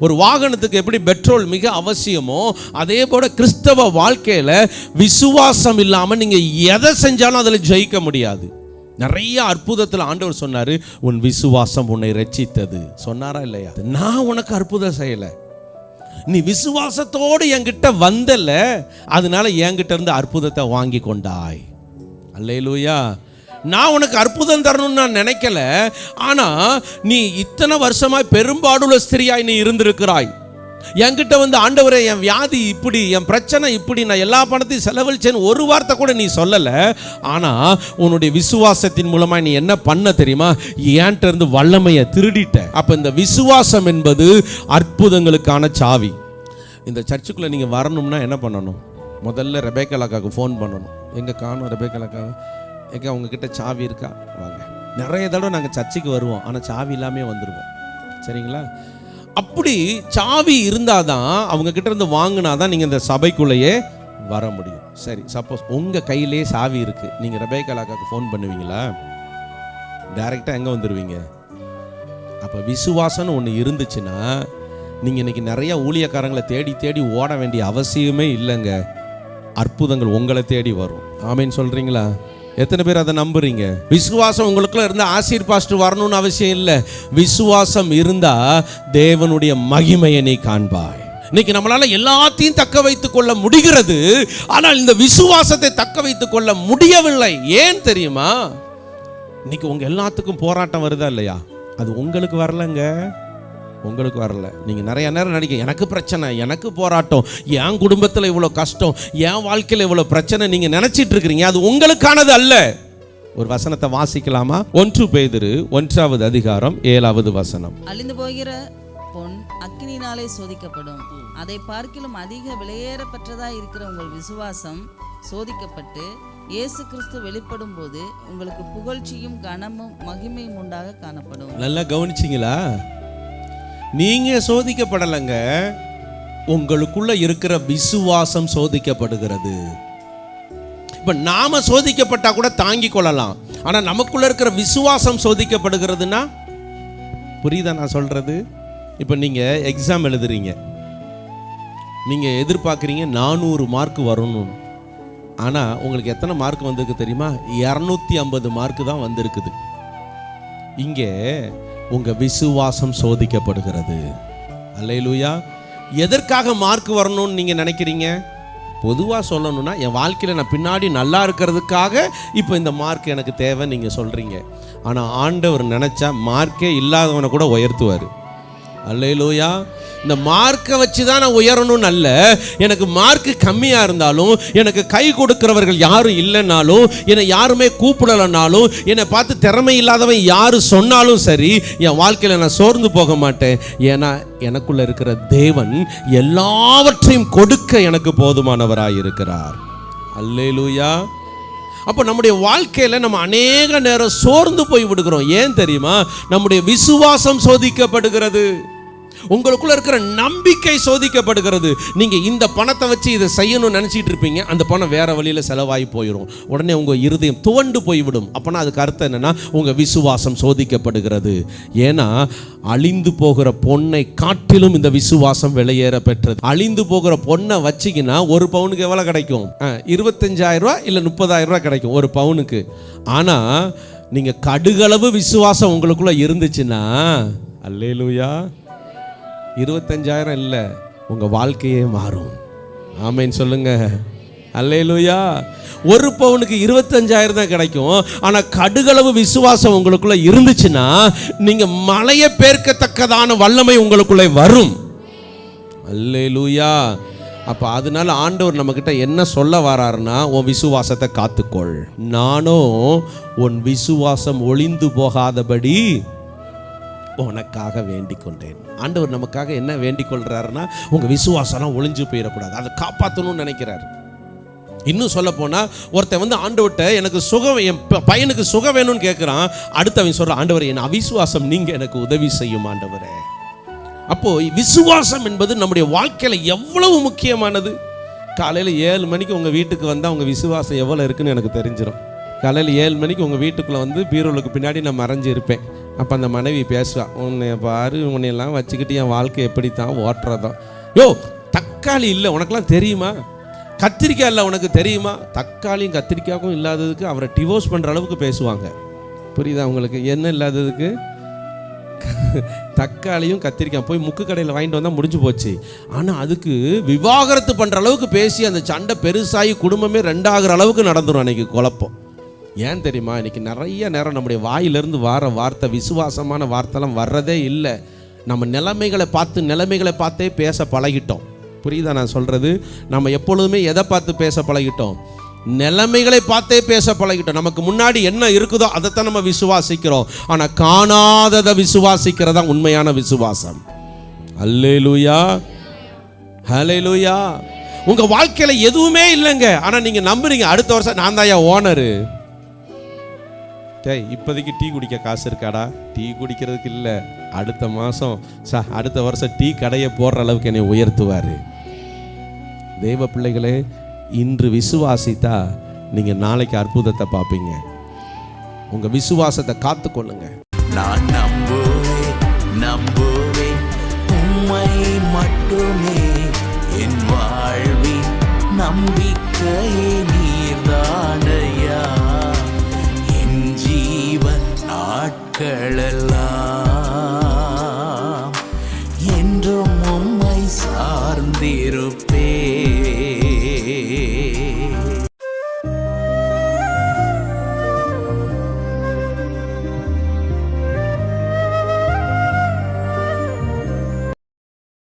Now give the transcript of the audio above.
ஒரு வாகனத்துக்கு எப்படி பெட்ரோல் மிக அவசியமோ அதே போல் கிறிஸ்தவ வாழ்க்கையில் விசுவாசம் இல்லாமல் நீங்கள் எதை செஞ்சாலும் அதில் ஜெயிக்க முடியாது. நிறைய அற்புதத்தில் ஆண்டவர் சொன்னார் உன் விசுவாசம் உன்னை ரச்சித்தது சொன்னாரா இல்லையா? நான் உனக்கு அற்புதம் செய்யலை. நீ விசுவாசத்தோடு என்கிட்ட வந்தல அதனால என்கிட்ட இருந்து அற்புதத்தை வாங்கி கொண்டாய். அல்லையிலூயா நான் உனக்கு அற்புதம் தரணும்னு நான் நினைக்கல. ஆனால் நீ இத்தனை வருஷமாய் பெரும்பாடுள்ள ஸ்திரியாய் நீ இருந்திருக்கிறாய். என்கிட்ட வந்து ஆண்டவரே என் வியாதி இப்படி என் பிரச்சனை இப்படி நான் எல்லா பணத்தையும் செலவழிச்சேன்னு ஒரு வார்த்தை கூட நீ சொல்லலை. ஆனால் உன்னுடைய விசுவாசத்தின் மூலமாக நீ என்ன பண்ண தெரியுமா? என்கிட்ட இருந்து வல்லமையை திருடிட்ட. அப்போ இந்த விசுவாசம் என்பது அற்புதங்களுக்கான சாவி. இந்த சர்ச்சுக்குள்ளே நீங்கள் வரணும்னா என்ன பண்ணணும்? முதல்ல ரெபேக்கலாக்காவுக்கு ஃபோன் பண்ணணும். எங்கே காணும் ரெபேக்கலாக்காவை எங்க உங்ககிட்ட சாவி இருக்கா? வாங்க. நிறைய தடவை நாங்கள் சர்ச்சைக்கு வருவோம். ஆனால் சாவி இல்லாமே வந்துடுவோம் சரிங்களா? அப்படி சாவி இருந்தால் தான் அவங்கக்கிட்ட இருந்து வாங்கினா தான் நீங்கள் இந்த சபைக்குள்ளேயே வர முடியும். சரி சப்போஸ் உங்கள் கையிலே சாவி இருக்குது நீங்கள் ரெபேக்கலாக்காவுக்கு ஃபோன் பண்ணுவீங்களா? டைரெக்டாக எங்கே வந்துடுவீங்க அப்போ விசுவாசம்னு ஒன்று இருந்துச்சுன்னா நீங்கள் இன்னைக்கு நிறைய ஊழியக்காரங்களை தேடி தேடி ஓட வேண்டிய அவசியமே இல்லைங்க. அற்புதங்கள் உங்களை தேடி வரும். ஆமேன்னு சொல்கிறீங்களா எத்தனை பேர் அதை நம்புறீங்க? விசுவாசம் உங்களுக்குள்ள இருந்த ஆசீர் பாஸ்டர் வரணும்னு அவசியம் இல்லை. விசுவாசம் இருந்தா தேவனுடைய மகிமையை நீ காண்பாய். இன்னைக்கு நம்மளால எல்லாத்தையும் தக்க வைத்துக் கொள்ள முடிகிறது. ஆனால் இந்த விசுவாசத்தை தக்க வைத்துக் கொள்ள முடியவில்லை. ஏன் தெரியுமா? இன்னைக்கு உங்க எல்லாத்துக்கும் போராட்டம் வருதா இல்லையா? அது உங்களுக்கு வரலங்க. உங்களுக்கு வரல. நீங்க நிறைய நேரம் நடிக்க எனக்கு பிரச்சனை எனக்கு போராட்டம் என் குடும்பத்தில் இவ்வளோ கஷ்டம் என் வாழ்க்கையில் இவ்வளோ பிரச்சனை நீங்க நினைச்சிட்டு இருக்கிறீங்க அது உங்களுக்கானது அல்ல. ஒரு வசனத்தை வாசிக்கலாமா? ஒன்று பேதிரு ஒன்றாவது அதிகாரம் ஏழாவது வசனம். அழிந்து போகிற பொன் அக்கினினாலே சோதிக்கப்படும். அதை பார்க்கிலும் அதிக விலையேறப்பட்டதாய் இருக்கிற உங்கள் விசுவாசம் சோதிக்கப்பட்டு இயேசு கிறிஸ்து வெளிப்படும் போது உங்களுக்கு புகழ்ச்சியும் கனமும் மகிமையும் உண்டாக காணப்படும். நல்லா கவனிச்சிங்களா? நீங்கள் சோதிக்கப்படலைங்க உங்களுக்குள்ள இருக்கிற விசுவாசம் சோதிக்கப்படுகிறது. இப்போ நாம சோதிக்கப்பட்டால் கூட தாங்கி கொள்ளலாம். ஆனால் நமக்குள்ளே இருக்கிற விசுவாசம் சோதிக்கப்படுகிறதுனா புரியுதா நான் சொல்கிறது இப்போ நீங்கள் எக்ஸாம் எழுதுறீங்க. நீங்கள் எதிர்பார்க்குறீங்க நானூறு மார்க் வரணும். ஆனால் உங்களுக்கு எத்தனை மார்க் வந்திருக்கு தெரியுமா? இரநூத்தி ஐம்பது மார்க்கு தான் வந்திருக்குது. இங்கே உங்கள் விசுவாசம் சோதிக்கப்படுகிறது. அல்லையிலூயா எதற்காக மார்க் வரணும்னு நீங்கள் நினைக்கிறீங்க? பொதுவாக சொல்லணும்னா என் வாழ்க்கையில் நான் பின்னாடி நல்லா இருக்கிறதுக்காக இப்போ இந்த மார்க் எனக்கு தேவை நீங்கள் சொல்கிறீங்க ஆனால் ஆண்டவர் நினச்சா மார்க்கே இல்லாதவனை கூட உயர்த்துவார். அல்லையிலூயா இந்த மார்க்கை வச்சு தான் நான் உயரணும்னு அல்ல. எனக்கு மார்க்கு கம்மியாக இருந்தாலும் எனக்கு கை கொடுக்கிறவர்கள் யாரும் இல்லைனாலும் என்னை யாருமே கூப்பிடலைனாலும் என்னை பார்த்து திறமை இல்லாதவன் யார் சொன்னாலும் சரி என் வாழ்க்கையில் நான் சோர்ந்து போக மாட்டேன். ஏன்னா எனக்குள்ளே இருக்கிற தேவன் எல்லாவற்றையும் கொடுக்க எனக்கு போதுமானவராக இருக்கிறார் அல்லேலூயா. அப்போ நம்முடைய வாழ்க்கையில் நம்ம அநேக நேரம் சோர்ந்து போய் விடுகிறோம். ஏன் தெரியுமா? நம்முடைய விசுவாசம் சோதிக்கப்படுகிறது. உங்களுக்குள்ள இருக்கிற நம்பிக்கை சோதிக்கப்படுகிறது. நீங்க இந்த பணத்தை வச்சு இதை செய்யணும்னு நினைச்சிட்டு இருப்பீங்க. அந்த பணம் வேற வழியில செலவாகி போயிடும் உடனே உங்க இருதயம் துவண்டு போய்விடும். அப்பனா அதுக்கு அர்த்தம் என்னன்னா உங்க விசுவாசம் சோதிக்கப்படுகிறது. ஏன்னா அழிந்து போகிற பொண்ணை காட்டிலும் இந்த விசுவாசம் வெளியேற பெற்றது. அழிந்து போகிற பொண்ணை வச்சிங்கன்னா ஒரு பவுனுக்கு எவ்வளவு கிடைக்கும்? அஹ், இருபத்தஞ்சாயிரம் ரூபாய் இல்லை முப்பதாயிரம் ரூபா கிடைக்கும் ஒரு பவுனுக்கு. ஆனா நீங்க கடுகளவு விசுவாசம் உங்களுக்குள்ள இருந்துச்சுன்னா அல்லேலூயா. இருபத்தஞ்சாயிரம் இல்லை உங்கள் வாழ்க்கையே மாறும். ஆமைன்னு சொல்லுங்க. அல்லேலூயா. ஒரு பவுனுக்கு இருபத்தஞ்சாயிரம் தான் கிடைக்கும். ஆனால் கடுகளவு விசுவாசம் உங்களுக்குள்ளே இருந்துச்சுன்னா நீங்கள் மலையை பேர்க்கத்தக்கதான வல்லமை உங்களுக்குள்ளே வரும். அல்லேலூயா. அப்போ அதனால ஆண்டவர் நம்மக்கிட்ட என்ன சொல்ல வராருன்னா உன் விசுவாசத்தை காத்துக்கொள். நானும் உன் விசுவாசம் ஒளிந்து போகாதபடி உனக்காக வேண்டிக் கொண்டேன் ஆண்டவர் நமக்காக என்ன வேண்டிக் கொள்றாருன்னா உங்கள் விசுவாசம்லாம் ஒளிஞ்சு போயிடக்கூடாது. அதை காப்பாற்றணும்னு நினைக்கிறாரு. இன்னும் சொல்ல போனால் ஒருத்தன் வந்து ஆண்டவர்கிட்ட எனக்கு சுகம் என் ப- பையனுக்கு சுகம் வேணும்னு கேட்குறான் அடுத்தவன் சொல்கிற ஆண்டவர் என் அவிசுவாசம் நீங்கள் எனக்கு உதவி செய்யும் ஆண்டவரே. அப்போது விசுவாசம் என்பது நம்முடைய வாழ்க்கையில் எவ்வளவு முக்கியமானது? காலையில் ஏழு மணிக்கு உங்கள் வீட்டுக்கு வந்தால் உங்கள் விசுவாசம் எவ்வளோ இருக்குன்னு எனக்கு தெரிஞ்சிடும் காலையில் ஏழு மணிக்கு உங்கள் வீட்டுக்குள்ளே வந்து பீரோலுக்கு பின்னாடி நான் மறைஞ்சு இருப்பேன் அப்போ அந்த மனைவி பேசுவா உன்னை பாரு உன்னையெல்லாம் வச்சுக்கிட்டு என் வாழ்க்கை எப்படி தான் ஓட்டுறதோ யோ தக்காளி இல்லை உனக்கெல்லாம் தெரியுமா? கத்திரிக்காய் இல்லை உனக்கு தெரியுமா? தக்காளியும் கத்திரிக்காய்க்கும் இல்லாததுக்கு அவரை டிவோர்ஸ் பண்ணுற அளவுக்கு பேசுவாங்க. புரியுதா உங்களுக்கு? என்ன இல்லாததுக்கு? தக்காளியும் கத்திரிக்காய் போய் முக்கு கடையில் வாங்கிட்டு வந்தால் முடிஞ்சு போச்சு. ஆனால் அதுக்கு விவாகரத்து பண்ணுற அளவுக்கு பேசி அந்த சண்டை பெருசாகி குடும்பமே ரெண்டாகிற அளவுக்கு நடந்துடும் அன்னைக்கு குழப்பம். ஏன் தெரியுமா? இன்றைக்கி நிறைய நேரம் நம்முடைய வாயிலிருந்து வார வார்த்தை விசுவாசமான வார்த்தைலாம் வர்றதே இல்லை. நம்ம நிலைமைகளை பார்த்து நிலைமைகளை பார்த்தே பேச பழகிட்டோம். புரியுதா நான் சொல்கிறது நம்ம எப்பொழுதுமே எதை பார்த்து பேச பழகிட்டோம்? நிலைமைகளை பார்த்தே பேச பழகிட்டோம். நமக்கு முன்னாடி என்ன இருக்குதோ அதைத்தான் நம்ம விசுவாசிக்கிறோம். ஆனால் காணாததை விசுவாசிக்கிறதா உண்மையான விசுவாசம். அல்லே லூயா ஹலே லூயா உங்கள் வாழ்க்கையில் எதுவுமே இல்லைங்க. ஆனால் நீங்கள் நம்புறீங்க அடுத்த வருஷம் நான் தான் ஓனரு. டேய் இப்போதைக்கு டீ குடிக்க காசு இருக்காடா? டீ குடிக்கிறதுக்கு இல்லை. அடுத்த மாதம் சா அடுத்த வருஷம் டீ கடையை போடுற அளவுக்கு என்னை உயர்த்துவார். தெய்வ பிள்ளைகளே இன்று விசுவாசித்தா நீங்கள் நாளைக்கு அற்புதத்தை பார்ப்பீங்க. உங்கள் விசுவாசத்தை காத்துக்கொள்ளுங்க. நான் நம்புவேன் நம்புவேன். உண்மை மட்டுமே என் வாழ்வின் நம்பிக்கையே ಮಕ್ಕಳಲ್ಲ